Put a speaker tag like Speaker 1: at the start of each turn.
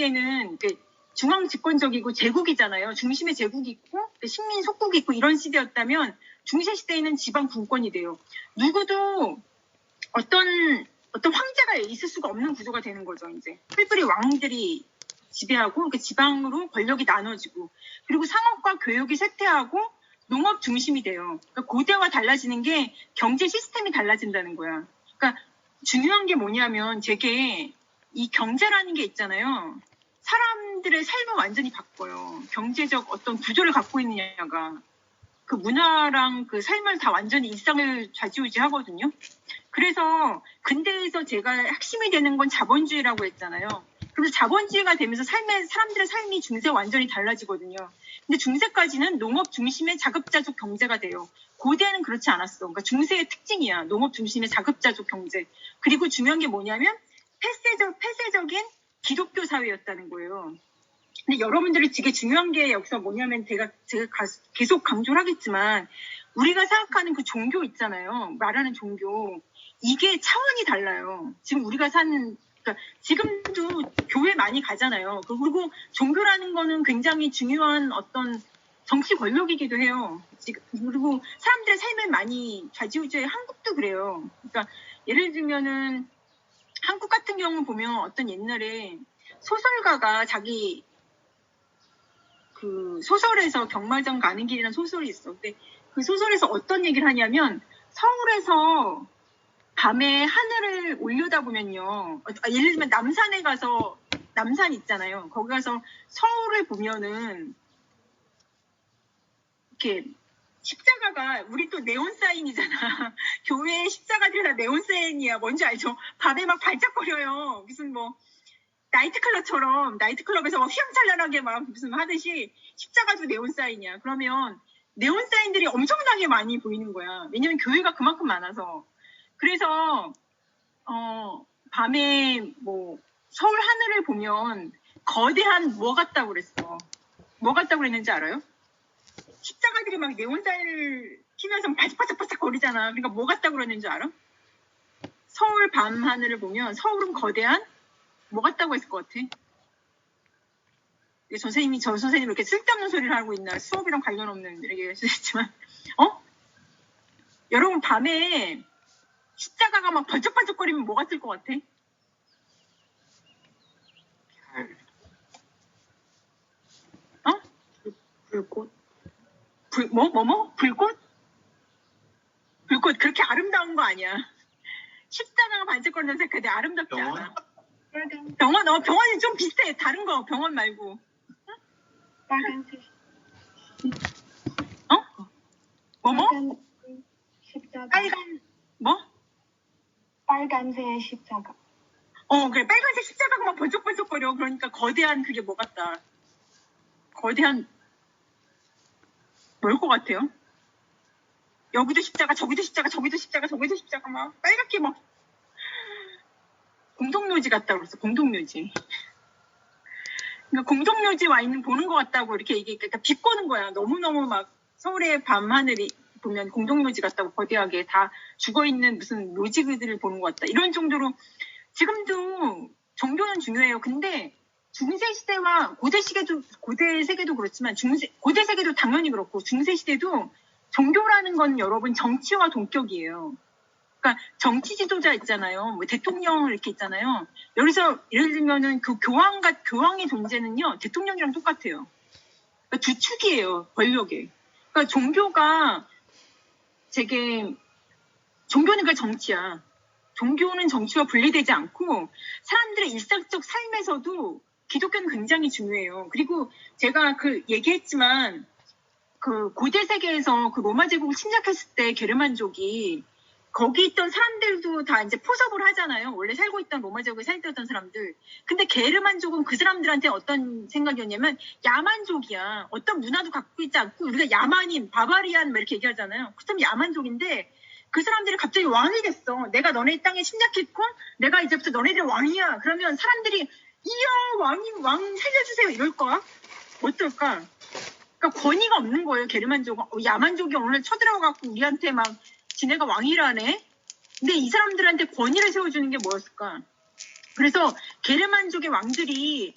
Speaker 1: 시대는 그 중앙 집권적이고 제국이잖아요. 중심에 제국이 있고 그 식민 속국이 있고 이런 시대였다면 중세 시대에는 지방 분권이 돼요. 누구도 어떤 어떤 황제가 있을 수가 없는 구조가 되는 거죠. 이제 뿔뿔이 왕들이 지배하고 그 지방으로 권력이 나눠지고 그리고 상업과 교육이 쇠퇴하고 농업 중심이 돼요. 그러니까 고대와 달라지는 게 경제 시스템이 달라진다는 거야. 그러니까 중요한 게 뭐냐면 제게 이 경제라는 게 있잖아요. 사람들의 삶을 완전히 바꿔요. 경제적 어떤 구조를 갖고 있느냐가 그 문화랑 그 삶을 다 완전히 일상을 좌지우지하거든요. 그래서 근대에서 제가 핵심이 되는 건 자본주의라고 했잖아요. 그래서 자본주의가 되면서 삶의 사람들의 삶이 중세 완전히 달라지거든요. 근데 중세까지는 농업 중심의 자급자족 경제가 돼요. 고대는 그렇지 않았어. 그러니까 중세의 특징이야. 농업 중심의 자급자족 경제. 그리고 중요한 게 뭐냐면 폐쇄적 폐쇄적인 기독교 사회였다는 거예요. 근데 여러분들이 되게 중요한 게 여기서 뭐냐면 제가 제가 가- 계속 강조를 하겠지만 우리가 생각하는 그 종교 있잖아요. 말하는 종교 이게 차원이 달라요. 지금 우리가 사는 그러니까 지금도 교회 많이 가잖아요. 그리고 종교라는 거는 굉장히 중요한 어떤 정치 권력이기도 해요. 지금 그리고 사람들의 삶을 많이 좌지우지해 한국도 그래요. 그러니까 예를 들면은 한국 같은 경우 보면 어떤 옛날에 소설가가 자기 그 소설에서 경마장 가는 길이라는 소설이 있어. 근데 그 소설에서 어떤 얘기를 하냐면 서울에서 밤에 하늘을 올려다 보면요. 아, 예를 들면 남산에 가서 남산 있잖아요. 거기 가서 서울을 보면은 이렇게 십자가가 우리 또 네온 사인이잖아. 교회에 십자가들이 다 네온 사인이야. 뭔지 알죠? 밤에 막 발작거려요. 무슨 뭐 나이트클럽처럼 나이트클럽에서 막 휘황찬란하게 막 무슨 하듯이 십자가도 네온 사인이야. 그러면 네온 사인들이 엄청나게 많이 보이는 거야. 왜냐면 교회가 그만큼 많아서. 그래서 어 밤에 뭐 서울 하늘을 보면 거대한 뭐 같다고 그랬어. 뭐 같다고 그랬는지 알아요? 십자가들이 막 네온 사인을 키면서 바짝바짝바짝 거리잖아. 그러니까 뭐 같다고 그랬는지 알아? 서울 밤 하늘을 보면 서울은 거대한 뭐 같다고 했을 것 같아? 이게 선생님이 저 선생님 이렇게 쓸데없는 소리를 하고 있나 수업이랑 관련 없는 이렇게 얘기했지만 어? 여러분 밤에 십자가가 막 번쩍번쩍거리면 뭐 같을 것 같아? 어?
Speaker 2: 불꽃?
Speaker 1: 불, 뭐, 뭐, 뭐? 불꽃? 불꽃, 그렇게 아름다운 거 아니야. 십자가가 반짝거리는 색깔이 아름답지
Speaker 3: 병원?
Speaker 1: 않아.
Speaker 2: 빨간,
Speaker 1: 병원, 어, 병원이 좀 비슷해. 다른 거, 병원 말고.
Speaker 2: 빨간색,
Speaker 1: 어? 뭐, 뭐?
Speaker 2: 빨간 십자가.
Speaker 1: 빨간, 뭐?
Speaker 2: 빨간색 십자가.
Speaker 1: 어, 그래. 빨간색 십자가가 막 번쩍번쩍거려. 그러니까 거대한 그게 뭐 같다. 거대한, 뭘 것 같아요? 여기도 십자가, 저기도 십자가, 저기도 십자가, 저기도 십자가 막 빨갛게 막 공동묘지 같다고 그랬어. 공동묘지. 그러니까 공동묘지 와 있는 보는 것 같다고 이렇게 얘기, 그러니까 비꼬는 거야. 너무너무 막 서울의 밤하늘이 보면 공동묘지 같다고 거대하게 다 죽어 있는 무슨 묘지들을 보는 것 같다. 이런 정도로 지금도 종교는 중요해요. 근데 중세 시대와 고대 시대도 고대 세계도 그렇지만 중세 고대 세계도 당연히 그렇고 중세 시대도 종교라는 건 여러분 정치와 동격이에요. 그러니까 정치 지도자 있잖아요. 뭐 대통령 이렇게 있잖아요. 여기서 예를 들면은 그 교황과 교황의 존재는요 대통령이랑 똑같아요. 그러니까 두 축이에요 권력에. 그러니까 종교가 제게 종교는 그 정치야. 종교는 정치와 분리되지 않고 사람들의 일상적 삶에서도 기독교는 굉장히 중요해요. 그리고 제가 그 얘기했지만 그 고대 세계에서 그 로마 제국을 침략했을 때 게르만족이 거기 있던 사람들도 다 이제 포섭을 하잖아요. 원래 살고 있던 로마 제국에 살던 사람들. 근데 게르만족은 그 사람들한테 어떤 생각이었냐면 야만족이야. 어떤 문화도 갖고 있지 않고 우리가 야만인, 바바리안 막 이렇게 얘기하잖아요. 그럼 야만족인데 그 사람들이 갑자기 왕이 됐어. 내가 너네 땅에 침략했고 내가 이제부터 너네들 왕이야. 그러면 사람들이 이야 왕이 왕 살려주세요 이럴 거야? 어떨까? 그러니까 권위가 없는 거예요. 게르만족은 어, 야만족이 오늘 쳐들어가고 우리한테 막 지네가 왕이라네. 근데 이 사람들한테 권위를 세워주는 게 뭐였을까? 그래서 게르만족의 왕들이